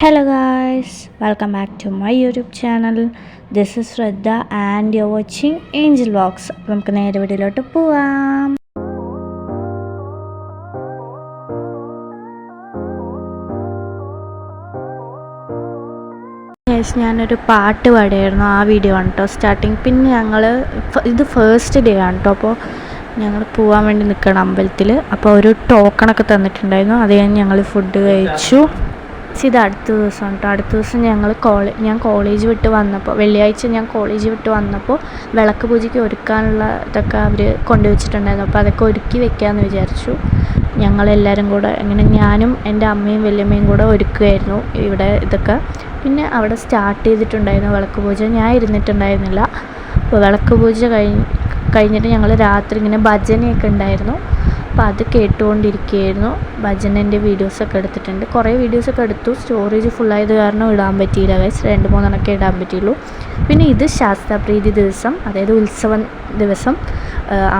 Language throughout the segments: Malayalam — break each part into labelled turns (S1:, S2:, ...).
S1: Hello guys, welcome back to my YouTube channel. This is Shraddha and you're watching Angel. അപ്പോൾ നമുക്ക് നേരെ വീട്ടിലോട്ട് പോവാം. Guys, ഞാനൊരു പാട്ട് പാടിയായിരുന്നു ആ വീഡിയോ ആണ് കേട്ടോ സ്റ്റാർട്ടിങ് പിന്നെ ഞങ്ങൾ ഇത് ഫസ്റ്റ് ഡേ ആണ് കേട്ടോ അപ്പോൾ ഞങ്ങൾ പോകാൻ വേണ്ടി നിൽക്കണം അമ്പലത്തിൽ അപ്പോൾ ഒരു ടോക്കണൊക്കെ തന്നിട്ടുണ്ടായിരുന്നു. അത് കഴിഞ്ഞ് ഞങ്ങൾ ഫുഡ് കഴിച്ചു. ഇത് അടുത്ത ദിവസം കേട്ടോ. അടുത്ത ദിവസം ഞങ്ങൾ കോളേ ഞാൻ കോളേജ് വിട്ട് വന്നപ്പോൾ വെള്ളിയാഴ്ച ഞാൻ കോളേജ് വിട്ട് വന്നപ്പോൾ വിളക്ക് പൂജയ്ക്ക് ഒരുക്കാനുള്ള ഇതൊക്കെ അവർ കൊണ്ടുവച്ചിട്ടുണ്ടായിരുന്നു. അപ്പോൾ അതൊക്കെ ഒരുക്കി വെക്കാമെന്ന് വിചാരിച്ചു. ഞങ്ങളെല്ലാവരും കൂടെ അങ്ങനെ ഞാനും എന്റെ അമ്മയും വല്യമ്മയും കൂടെ ഒരുക്കുകയായിരുന്നു ഇവിടെ ഇതൊക്കെ. പിന്നെ അവിടെ സ്റ്റാർട്ട് ചെയ്തിട്ടുണ്ടായിരുന്നു വിളക്ക് പൂജ. ഞാൻ ഇരുന്നിട്ടുണ്ടായിരുന്നില്ല. അപ്പോൾ വിളക്ക് പൂജ കഴിഞ്ഞ് കഴിഞ്ഞിട്ട് ഞങ്ങൾ രാത്രി ഇങ്ങനെ ഭജനയൊക്കെ ഉണ്ടായിരുന്നു. അപ്പോൾ അത് കേട്ടുകൊണ്ടിരിക്കുകയായിരുന്നു. ഭജനന്റെ വീഡിയോസൊക്കെ എടുത്തിട്ടുണ്ട്. കുറേ വീഡിയോസൊക്കെ എടുത്തു. സ്റ്റോറേജ് ഫുള്ളായത് കാരണം ഇടാൻ പറ്റിയില്ല ഗൈസ് രണ്ട് മൂന്നെണ്ണമൊക്കെ ഇടാൻ പറ്റിയുള്ളൂ. പിന്നെ ഇത് ശാസ്താപ്രീതി ദിവസം അതായത് ഉത്സവം ദിവസം.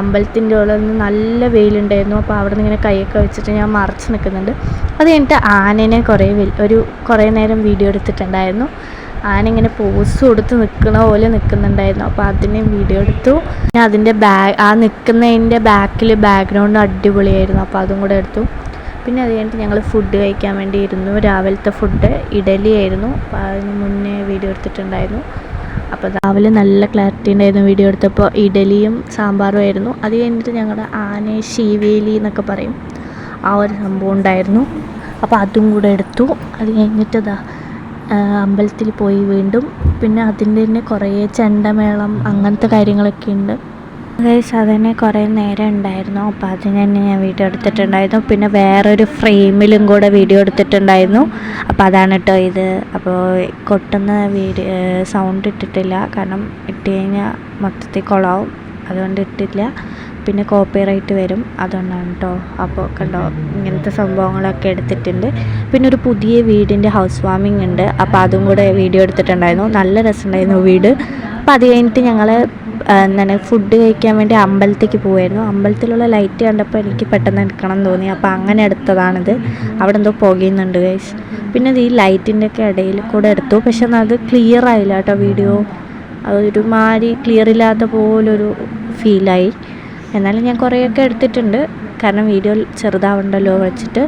S1: അമ്പലത്തിന്റെ ഉള്ളിൽ നിന്ന് നല്ല വെയിലുണ്ടായിരുന്നു. അപ്പോൾ അവിടെ നിന്ന് ഇങ്ങനെ കൈയൊക്കെ വെച്ചിട്ട് ഞാൻ മറച്ച് നിൽക്കുന്നുണ്ട്. അത് കഴിഞ്ഞിട്ട് ആനേനെ കുറേ ഒരു കുറേ നേരം വീഡിയോ എടുത്തിട്ടുണ്ടായിരുന്നു. ആന ഇങ്ങനെ പോസ് കൊടുത്ത് നിൽക്കണ പോലെ നിൽക്കുന്നുണ്ടായിരുന്നു അപ്പോൾ അതിനെ വീഡിയോ എടുത്തു. പിന്നെ അതിന്റെ ബാഗ് ആ നിൽക്കുന്നതിന്റെ ബാക്കിൽ ബാക്ക്ഗ്രൗണ്ട് അടിപൊളിയായിരുന്നു. അപ്പോൾ അതും കൂടെ എടുത്തു. പിന്നെ അത് കഴിഞ്ഞിട്ട് ഞങ്ങൾ ഫുഡ് കഴിക്കാൻ വേണ്ടി ഇരുന്നു. രാവിലത്തെ ഫുഡ് ഇഡലി ആയിരുന്നു. അപ്പോൾ അതിന് മുന്നേ വീഡിയോ എടുത്തിട്ടുണ്ടായിരുന്നു. അപ്പോൾ രാവിലെ നല്ല ക്ലാരിറ്റി ഉണ്ടായിരുന്നു വീഡിയോ എടുത്തപ്പോൾ ഇഡലിയും സാമ്പാറും ആയിരുന്നു. അത് കഴിഞ്ഞിട്ട് ഞങ്ങളുടെ ആന ശീവേലി എന്നൊക്കെ പറയും. ആ ഒരു സംഭവം ഉണ്ടായിരുന്നു. അപ്പോൾ അതും കൂടെ എടുത്തു. അത് കഴിഞ്ഞിട്ട് ഇതാ അമ്പലത്തിൽ പോയി വീണ്ടും. പിന്നെ അതിന്റെ തന്നെ കുറേ ചെണ്ടമേളം അങ്ങനത്തെ കാര്യങ്ങളൊക്കെ ഉണ്ട്. ഗൈസ് അതന്നെ കുറേ നേരം ഉണ്ടായിരുന്നു. അപ്പോൾ അതിന് തന്നെ ഞാൻ വീഡിയോ എടുത്തിട്ടുണ്ടായിരുന്നു. പിന്നെ വേറൊരു ഫ്രെയിമിലും കൂടെ വീഡിയോ എടുത്തിട്ടുണ്ടായിരുന്നു. അപ്പോൾ അതാണ് കേട്ടോ ഇത്. അപ്പോൾ കൊട്ടുന്ന വീഡിയോ സൗണ്ട് ഇട്ടിട്ടില്ല. കാരണം ഇട്ട് കഴിഞ്ഞാൽ മൊത്തത്തിൽ കുളമാവും. അതുകൊണ്ട് ഇട്ടില്ല. പിന്നെ കോപ്പിറൈറ്റ് വരും. അതുകൊണ്ടാണ് കേട്ടോ അപ്പോൾ കണ്ടോ ഇങ്ങനത്തെ സംഭവങ്ങളൊക്കെ എടുത്തിട്ടുണ്ട്. പിന്നെ ഒരു പുതിയ വീടിന്റെ ഹൗസ് വാമിംഗ് ഉണ്ട്. അപ്പോൾ അതും കൂടെ വീഡിയോ എടുത്തിട്ടുണ്ടായിരുന്നു. നല്ല രസമുണ്ടായിരുന്നു വീട്. അപ്പോൾ അത് കഴിഞ്ഞിട്ട് ഞങ്ങൾ എന്താണ് ഫുഡ് കഴിക്കാൻ വേണ്ടി അമ്പലത്തേക്ക് പോകുമായിരുന്നു അമ്പലത്തിലുള്ള ലൈറ്റ് കണ്ടപ്പോൾ എനിക്ക് പെട്ടെന്ന് എടുക്കണം തോന്നി. അപ്പോൾ അങ്ങനെ എടുത്തതാണിത്. അവിടെ എന്തോ പുകയുന്നുണ്ട് ഗൈസ് പിന്നെ ഈ ലൈറ്റിന്റെ ഒക്കെ ഇടയിൽ കൂടെ എടുത്തു. പക്ഷെ അത് ക്ലിയർ ആയില്ല കേട്ടോ വീഡിയോ അതൊരുമാതിരി ക്ലിയർ ഇല്ലാത്ത പോലൊരു ഫീലായി എന്നാലും ഞാൻ കുറേയൊക്കെ എടുത്തിട്ടുണ്ട്. കാരണം വീഡിയോ ചെറുതാവണ്ടല്ലോ വെച്ചിട്ട്.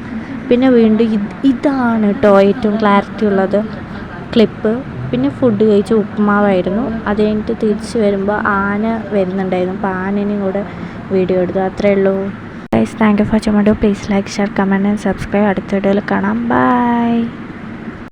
S1: പിന്നെ വീണ്ടും ഇതാണ് കേട്ടോ ഏറ്റവും ക്ലാരിറ്റി ഉള്ളത്. ക്ലിപ്പ് പിന്നെ ഫുഡ് കഴിച്ച് ഉപ്പുമാവായിരുന്നു അത് കഴിഞ്ഞിട്ട് തിരിച്ച് വരുമ്പോൾ ആന വരുന്നുണ്ടായിരുന്നു. അപ്പോൾ ആനേനെയും കൂടെ വീഡിയോ എടുത്തു അത്രേ ഉള്ളൂ. Guys thank you for watching please like share comment and subscribe അടുത്ത വീഡിയോയിൽ കാണാം. ബൈ